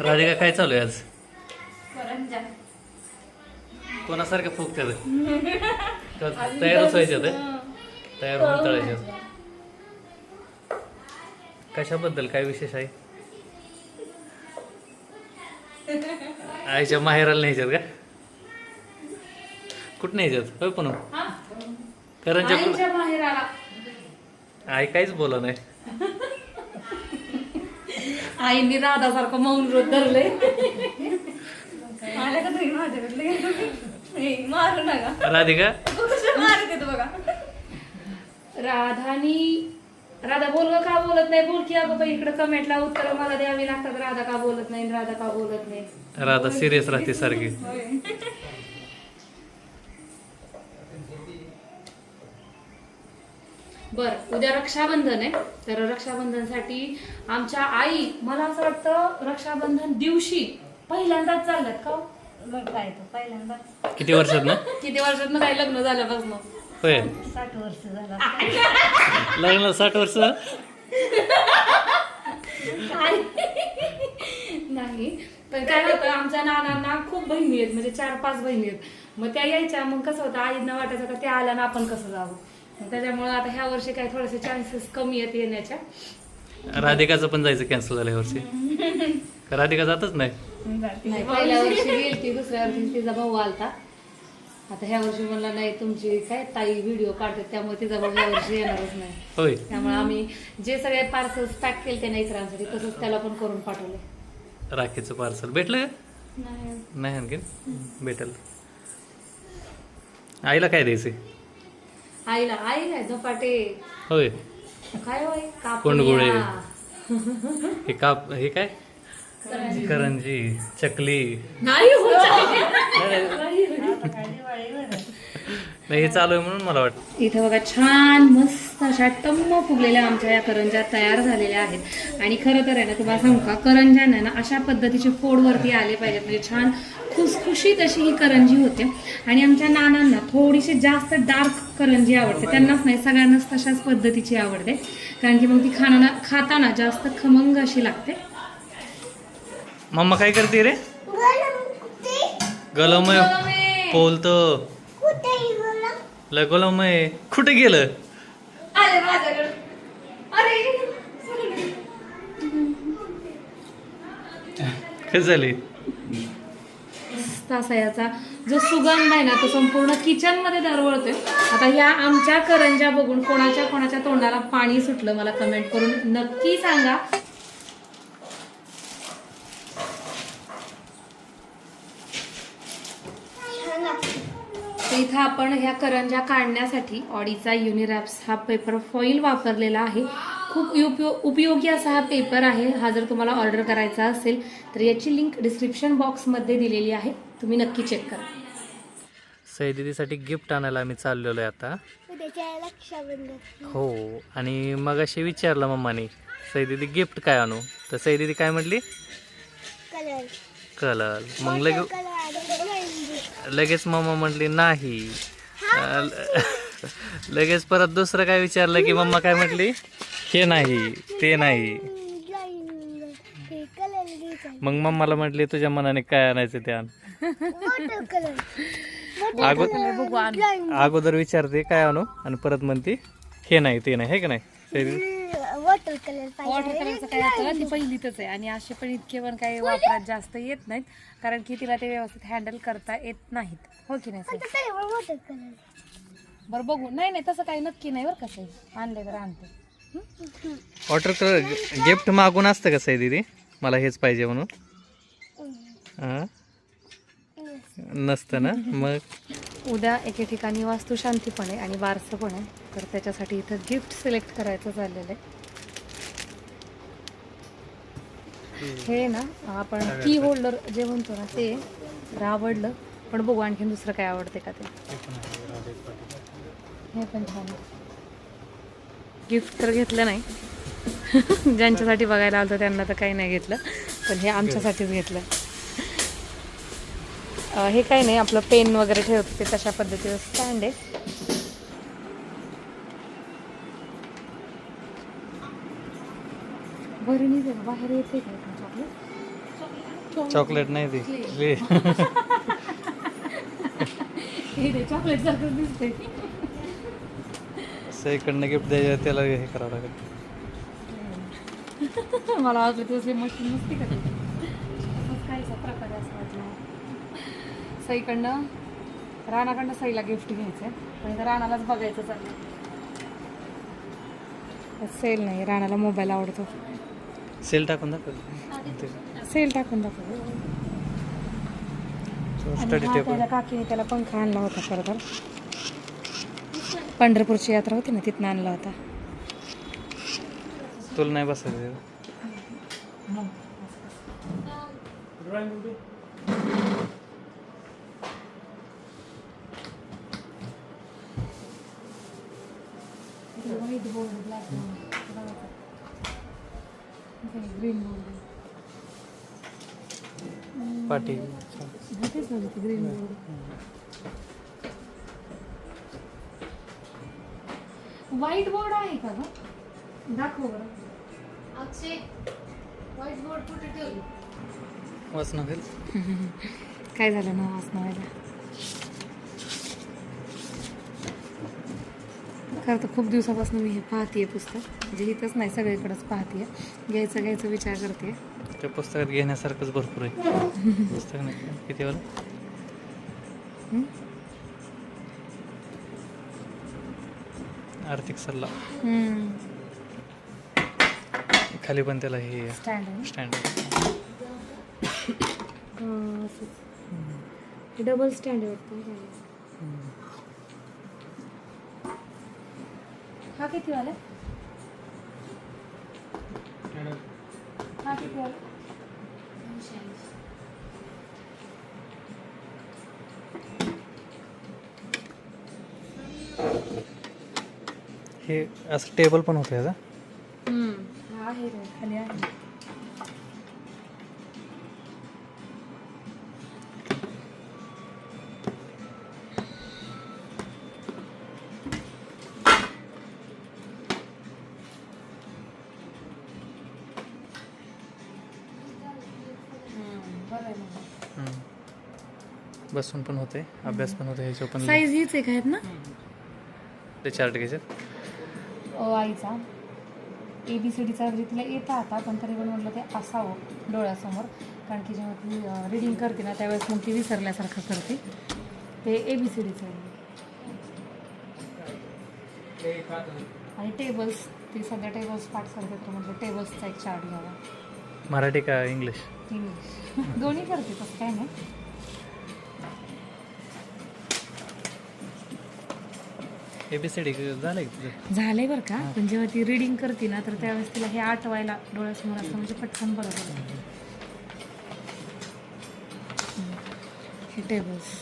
राधिका काय चालू आहे आज? करंजा. कोणासारखं फुगतात तयारच व्हायच्यात हं? तयार होऊन तळायच्यात कशाबद्दल? काय विशेष आहे? आईच्या माहेराला न्यायच्यात का? कुठं न्यायच्यात होय पण करंजा आई काहीच बोला नाही. आईने राधासारखं मौन रोज धरले आले का तुम्ही माझ्याकडले हे, मारू नका. राधिका? कसं मारत येतो बघा. राधानी राधा बोल का बोलत नाही? बोल की अगं बाई इकडे कमेंटला उत्तर मला द्यावी लागतात. राधा का बोलत नाही राधा का बोलत नाही? राधा सिरियस राहते सारखी. बर उद्या रक्षाबंधन आहे. तर रक्षाबंधनसाठी आमच्या आई मला असं वाटतं रक्षाबंधन दिवशी पहिल्यांदाच चालल्यात का हो? मग काय तो पहिल्यांदा किती वर्षात ना किती वर्षात काही लग्न झाल्यापासून? होय. साठ वर्ष झाला. लग्नाला साठ वर्ष? नाही. पण काय होतं आमच्या नानांना खूप बहिणी आहेत. म्हणजे चार पाच बहिणी आहेत. मग त्या यायच्या. मग कसं होतं आईंना वाटायचं का त्या आल्या ना आपण कसं जावं? मग त्याच्यामुळे आता ह्या वर्षी काय थोडेसे चान्सेस कमी आहेत येण्याच्या. राधिकाचं पण जायचं कॅन्सल झालं या वर्षी. राधिका जातच नाही? नाही पहिल्या वर्षी गेलती दुसऱ्या वर्षी तिचा भाऊ आलता. आता ह्या वर्षी म्हणला नाही तुमची काय ताई व्हिडिओ काढतात त्यामुळे तिचा भाऊ ह्या वर्षी येणारच नाही. होय. त्यामुळे आम्ही जे सगळे पार्सल्स पॅक केले त्या इतरांसाठी तसंच त्याला पण करून पाठवले. राखीचं पार्सल भेटलं का? नाही. नाही आणखीन? भेटेल. आईला काय द्यायचे आईला आई नाही झपाटे. होय. काय होय कोंडगुळे. हे काप हे काय? करंजी. चकली. नाही होत. नाही हे चालू आहे म्हणून मला वाटतं. इथे बघा छान मस्त अशा टम्म फुगलेल्या आमच्या या करंजा तयार झालेल्या आहेत. आणि खरं तर आहे ना तुम्हाला सांगू का करंज्यांना ना अशा पद्धतीचे फोडवरती आले पाहिजेत. म्हणजे छान खुसखुशीत अशी ही करंजी होते. आणि आमच्या नानांना थोडीशी जास्त डार्क करंजी आवडते. त्यांनाच नाही सगळ्यांनाच तशाच पद्धतीची आवडते. कारण की मग ती खाना खाताना जास्त खमंग अशी लागते. मम्मा काय करते रे? गलमय पोलतो. लय गलमय कुठे गेलं? आले माझ्याकडे. अरे काय झाली? असा याचा. जो सुगंध आहे ना तो संपूर्ण किचनमध्ये दरवळतोय आता ह्या आमच्या करंजा बघून कोणाच्या कोणाच्या तोंडाला पाणी सुटलं मला कमेंट करून नक्की सांगा तर इथं आपण ह्या करंजा काढण्यासाठी ऑडीचा युनिरॅप्स हा पेपर फॉईल वापरलेला आहे. खूप उपयो उपयोगी असा हा पेपर आहे. हा जर तुम्हाला ऑर्डर करायचा असेल तर याची लिंक डिस्क्रिप्शन बॉक्समध्ये दिलेली आहे. तुम्ही नक्की चेक करा. सैदिदीसाठी गिफ्ट आणायला आम्ही चाललेलो आहे आता. हो आणि मग अशी विचारलं मम्माने सैदिदी गिफ्ट काय आणू? तर सैदिदी काय म्हटली? कलर. कलर. मग लगे. लगेच मम्मा म्हटली नाही. लगेच परत दुसरं काय विचारलं की मम्मा काय म्हटली? हे नाही ते नाही. मग मम्माला म्हटली तुझ्या मनाने काय आणायचं ते आण. अगोदर अगोदर विचारते काय आणू? आणि परत म्हणते हे नाही ते नाही हे का नाही? वॉटर कलर वॉटर पाहिजे कलरचं काय होतं ती पहिलीतच आहे. आणि असे पण इतके पण काही वापरात जास्त येत नाहीत. कारण की तिला ते व्यवस्थित हँडल करता येत नाहीत. हो की नाही साई? वॉटर कलर बरं बघू. नाही नाही तसं काही नक्की नाही बरं कसं आणले तर आणते. वॉटर कलर गिफ्ट मागून असतं का सैदिदी मला हेच पाहिजे म्हणून. हां. नसतं ना? मग? उद्या एके ठिकाणी वास्तुशांती पण आहे आणि बारसं पण आहे तर त्याच्यासाठी इथं गिफ्ट सिलेक्ट करायचं चाललेलं आहे. हे ना आपण की होल्डर जे म्हणतो ना ते आवडलं पण बघू आणखीन दुसरं काय आवडते का ते. हे पण छान गिफ्ट तर घेतलं नाही. ज्यांच्यासाठी बघायला आलं त्यांना तर काही नाही घेतलं. पण हे आमच्यासाठीच घेतलं. हे काही नाही आपलं पेन वगैरे ठेवतो ते तशा पद्धतीचं स्टँड आहे. बाहेर येते का चॉकलेट चॉकलेट नाही ती. हे चॉकलेट सारखं दिसते असं इकडनं गिफ्ट द्यायचं त्याला हे करावं लागेल. मला वाटलं तुझी मशीन नसती का काहीचा प्रकार असं वाटलं. सईकडनं राणाकडनं सईला गिफ्ट घ्यायचं पण राणालाच बघायचं चाललं सेल नाही राणाला मोबाईल आवडतो. सेल टाकून दाखव. सेल टाकून दाखव. स्टडी टेबल काकीने त्याला पंखा आणला होता खरं तर पंढरपूरची यात्रा होती ना तिथनं आणला होता. तुला नाही बसायचं बोर्ड ग्रीन बोर्ड पाठी. तेच ना ग्रीन बोर्ड व्हाईट बोर्ड आहे का ग? दाखव बरं. अक्षय व्हाईट बोर्ड कुठे ठेवली? वाचना काय झालं ना वाचना व्हायला खरं तर खूप दिवसापासून मी हे पाहतीये पुस्तक. म्हणजे इथंच नाही सगळीकडेच पाहतीये. घ्यायचं घ्यायचं विचार करते त्या पुस्तकात घेण्यासारखंच भरपूर आहे. पुस्तक नाही. किती वाला? आर्थिक सल्ला. खाली पण त्याला हे स्टँड आहे स्टँड डबल स्टँड आहे वाटतं हा किती वाला? हा किती वाला? हे असं टेबल पण होतं याचा? हा आहे रे खाली आहे. बसून पण होते अभ्यास पण होते ह्याच्यावर पण साईज हीच एक आहेत ना? ते चार्ट घ्यायचे अ आईचा. ए बी सी डीचा वगैरे तिला येतं आता पण तरी पण म्हटलं ते असावं डोळ्यासमोर. कारण की जेव्हा ती रिडिंग करते ना त्यावेळेस मग ती विसरल्यासारखं करते. ते ए बी सी डीचं आहे. आणि टेबल्स ती सध्या टेबल्स पाठ करते तर म्हटलं टेबल्सचा एक चार्ट घ्यावा. मराठी का इंग्लिश इंग्लिश दोन्ही करते तसं काय नाही. एबीसीडी झालंय झालं तुझं? झालंय बरं का? पण जेव्हा ती रिडिंग करते ना तर त्यावेळेस तिला हे आठवायला डोळ्यासमोर असतं म्हणजे पटकन बरं पडतं हे टेबल्स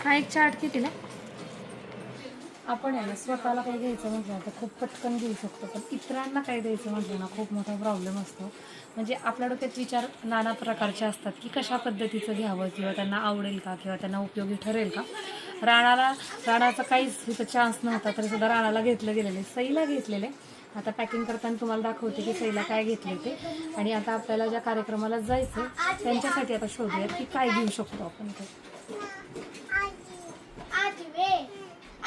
हा एक चार्ट कितीला? आपण आहे ना स्वतःला काही घ्यायचं म्हटलं तर खूप पटकन घेऊ शकतो. पण इतरांना काही द्यायचं म्हटलं ना खूप मोठा प्रॉब्लेम असतो. म्हणजे आपल्या डोक्यात विचार नाना प्रकारचे असतात की कशा पद्धतीचं घ्यावं किंवा त्यांना आवडेल का किंवा त्यांना उपयोगी ठरेल का? राणाला राणाचा काहीच तिथं चान्स नव्हता तरी सुद्धा राणाला घेतलं गेलेलं आहे. सईला घेतलेलं आहे. आता पॅकिंग करताना तुम्हाला दाखवते की सईला काय घेतले ते. आणि आता आपल्याला ज्या कार्यक्रमाला जायचं त्यांच्यासाठी आता शोधूयात की काय घेऊ शकतो आपण ते आजी वे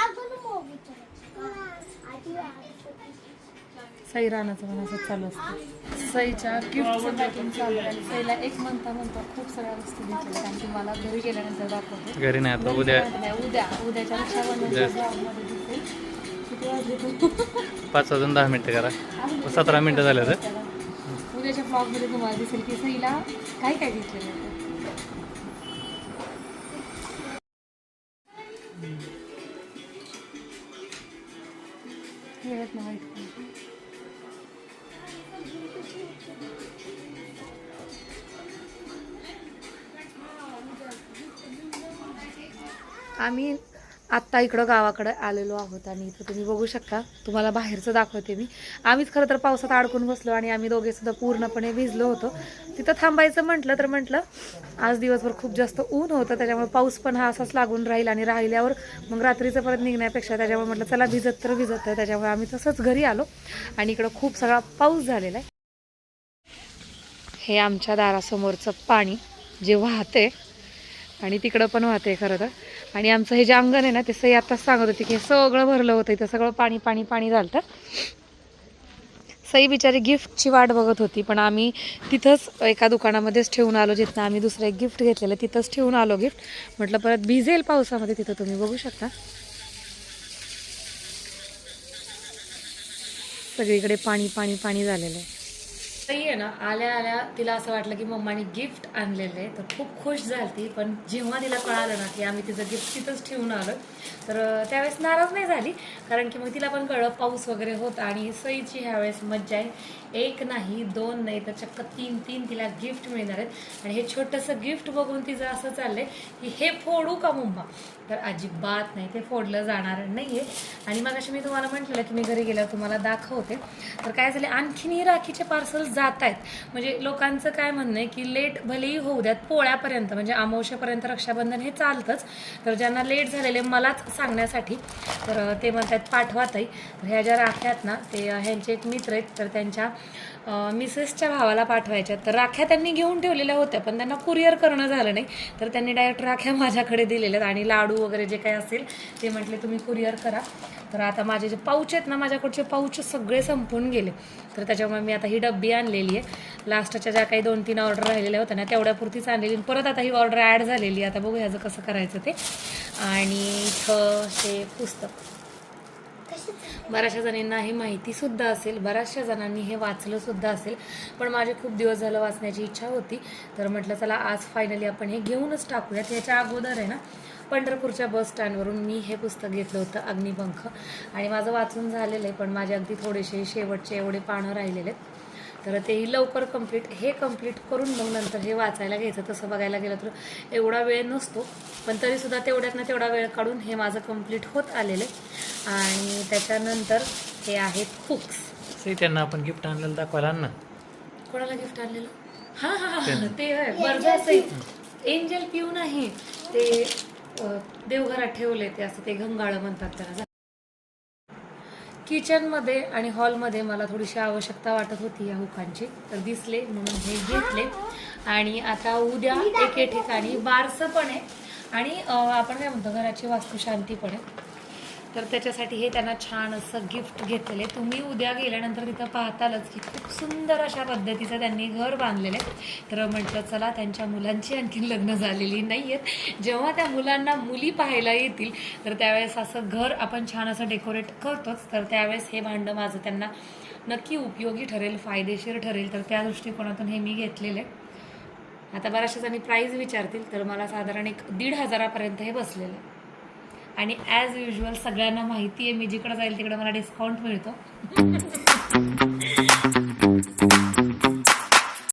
अगं मोगी आजी सई राणाचं पण असं चालू असतं. सईच्या गिफ्टचं पॅकिंग चालू आहे. आणि सईला एक म्हणता म्हणता खूप सगळ्या वस्तू घेतल्या कारण की मला घरी गेल्यानंतर दाखवते. घरी नाही आता उद्या. उद्या उद्याच्या रक्षाबंधनच्या vlogमध्ये दिसेल. किती वाजले तू? पाच वाजून दहा मिनटं करा. सतरा मिनटं झाले तर. उद्याच्या ब्लॉगमध्ये तुम्हाला दिसेल की सईला काय काय घेतलेलं आहे? आम्ही आत्ता इकडं गावाकडं आलेलो आहोत आणि इथं तुम्ही बघू शकता. तुम्हाला बाहेरचं दाखवते मी. आम्हीच खरं तर पावसात अडकून बसलो आणि आम्ही दोघेसुद्धा पूर्णपणे भिजलो होतो. तिथं थांबायचं म्हटलं तर म्हटलं आज दिवसभर खूप जास्त ऊन होतं त्याच्यामुळे पाऊस पण हा असाच लागून राहील आणि राहिल्यावर मग रात्रीचं परत निघण्यापेक्षा त्याच्यामुळे म्हटलं चला भिजत तर भिजत तर त्याच्यामुळे आम्ही तसंच घरी आलो. आणि इकडं खूप सगळा पाऊस झालेला आहे. हे आमच्या दारासमोरचं पाणी जे वाहते आणि तिकडं पण वाहते खरं तर. आणि आमचं हे जे अंगण आहे ना ते सई आत्ताच सांगत होती की हे सगळं भरलं होतं. इथं सगळं पाणी पाणी पाणी झालं सई बिचारी गिफ्टची वाट बघत होती पण आम्ही तिथंच एका दुकानामध्येच ठेवून आलो जिथनं आम्ही दुसरं एक गिफ्ट घेतलेलं तिथंच ठेवून आलो गिफ्ट. म्हटलं परत भिजेल पावसामध्ये तिथं तुम्ही बघू शकता. सगळीकडे पाणी पाणी पाणी झालेलं आहे. सई आहे ना आल्या आल्या तिला असं वाटलं की मम्माने गिफ्ट आणलेलं. आहे तर खूप खुश झाली ती. पण जेव्हा तिला कळालं ना की आम्ही तिचं गिफ्ट तिथंच ठेवून आलो तर त्यावेळेस नाराज नाही झाली. कारण की मग तिला पण कळलं पाऊस वगैरे होता आणि सईची ह्यावेळेस मज्जा आहे. एक नाही दोन नाही तर चक्क तीन तीन तिला गिफ्ट मिळणार आहेत. आणि हे छोटंसं गिफ्ट बघून तिचं असं चाललंय की हे फोडू का मुंबा? तर अजिबात नाही ते फोडलं जाणार नाही आहे आणि मग मी तुम्हाला म्हटलेलं की मी घरी गेल्यावर तुम्हाला दाखवते. तर काय झालं आणखीनही राखीचे पार्सल जात आहेत. म्हणजे लोकांचं काय म्हणणं आहे की लेट भलेही होऊ द्यात पोळ्यापर्यंत म्हणजे अमावश्यापर्यंत रक्षाबंधन हे चालतंच. तर ज्यांना लेट झालेले मलाच सांगण्यासाठी तर ते म्हणतात पाठवातही तर ह्या ज्या राख्यात ना ते ह्यांचे एक मित्र आहेत तर त्यांच्या मिसेसच्या भावाला पाठवायच्या. तर राख्या त्यांनी घेऊन ठेवलेल्या होत्या पण त्यांना कुरिअर करणं झालं नाही. तर त्यांनी डायरेक्ट राख्या माझ्याकडे दिलेल्या आहेत आणि लाडू वगैरे जे काही असेल ते म्हटले तुम्ही कुरिअर करा. तर आता माझे जे पाऊच आहेत ना माझ्याकडचे पाऊच सगळे संपून गेले. तर त्याच्यामुळे मी आता ही डब्बी आणलेली आहे. लास्टच्या ज्या काही दोन तीन ऑर्डर राहिलेल्या होत्या ना तेवढ्यापुरतीच आणलेली. आणि परत आता ही ऑर्डर ॲड झालेली आहे. आता बघू ह्याचं कसं करायचं ते. आणि इथं हे पुस्तक. बऱ्याचशा जणांना हे माहिती सुद्धा असेल बऱ्याचशा जणांनी हे वाचलं सुद्धा असेल. पण माझे खूप दिवस झालं वाचण्याची इच्छा होती. तर म्हटलं चला आज फायनली आपण हे घेऊनच टाकूयात. याच्या अगोदर आहे ना पंढरपूरच्या बस स्टँडवरून मी हे पुस्तक घेतलं होतं अग्निपंख. आणि माझं वाचून झालेलं आहे पण माझे अगदी थोडेसे शेवटचे एवढे पानं राहिलेले आहेत. तर तेही लवकर कंप्लीट हे कंप्लीट करून मग नंतर हे वाचायला घ्यायचं. तसं बघायला गेलं तर एवढा वेळ नसतो पण तरीसुद्धा तेवढ्यात ना तेवढा वेळ काढून हे माझं कंप्लीट होत आलेलं आहे. आणि त्याच्यानंतर हे आहेत सई त्यांना आपण गिफ्ट आणलेलं दाखवायला ना. कोणाला गिफ्ट आणलेलं? हां हां हां ते आहे. बरं एंजल पिऊ नाही ते देवघरात ठेवले ते असं ते घंगाळं म्हणतात त्याला. किचनमध्ये आणि हॉलमध्ये मला थोडीशी आवश्यकता वाटत होती या हुकांची तर दिसले म्हणून हे घेतले. आणि आता उद्या एके ठिकाणी बारसं पण आहे. आणि आपण काय म्हणतो घराची वास्तुशांती पण आहे. तर त्याच्यासाठी हे त्यांना छान असं गिफ्ट घेतलेले. तुम्ही उद्या गेल्यानंतर तिथं पाहतालच की खूप सुंदर अशा पद्धतीचं त्यांनी घर बांधलेलं आहे. तर म्हटलं चला त्यांच्या मुलांची आणखी लग्न झालेली नाही आहेत जेव्हा त्या मुलांना मुली पाहायला येतील तर त्यावेळेस असं घर आपण छान असं डेकोरेट करतोच. तर त्यावेळेस हे भांडं माझं त्यांना नक्की उपयोगी ठरेल फायदेशीर ठरेल. तर त्या दृष्टिकोनातून हे मी घेतलेलं आहे. आता बऱ्याचशा जणी प्राईज विचारतील तर मला साधारण एक दीड हजारापर्यंत हे बसलेलं आहे. आणि ॲज युजल सगळ्यांना माहिती आहे मी जिकडं जाईल तिकडं मला डिस्काउंट मिळतो.